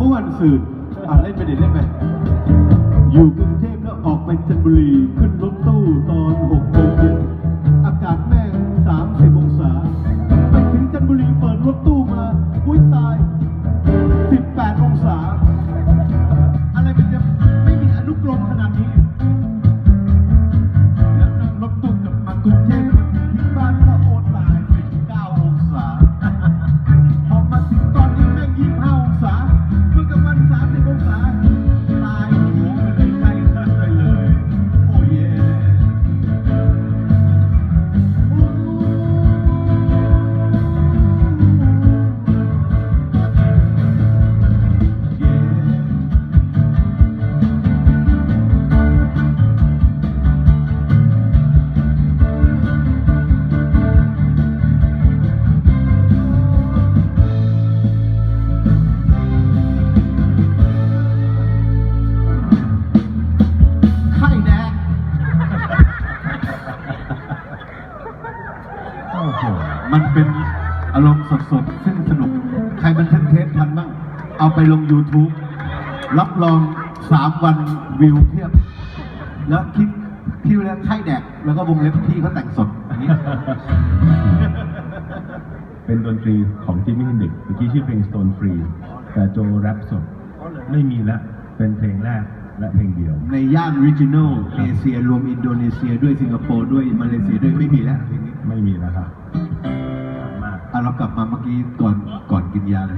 เมื่อวันสื่ออ่าเล่นไปเดี๋ยวเล่นไปอยู่กรุงเทพแล้วออกไปจันทบุรีขึ้นรถตู้ตอนหกโมงเย็นอากาศแม่งสามสิบองศาไปถึงจันทบุรีเปิดรถตู้มาอุ้ยตายสิบแปดองศา อะไรมันจะไม่มีอนุกรมขนาดนี้ แล้วนั่งรถตู้กลับมากรุงเทพ โอ้โหมันเป็นอารมณ์สดๆซึ่งสนุก ใครบันทึกเทปทันบ้าง เอาไปลง YouTube รับรองสามวันวิวเพียบ แล้วคิดที่เรียกไข่แดก แล้วก็วงเล็บที่เขาแต่งสดอย่างนี้ เป็นดนตรีของจิมมี่เฮนดริกเมื่อกี้ชื่อเพลง Stone Free แต่โจแรปสดไม่มีละ เป็นเพลงแรกและเพลงเดียว ในย่านริจิโนลเอเชียรวมอินโดนีเซียด้วยสิงคโปร์ด้วยมาเลเซียด้วย ไม่มีแล้วเพลงนี้ไม่มีแล้วครับมากอะเรากลับมาเมื่อกี้ก่อนก่อนกินยาเลย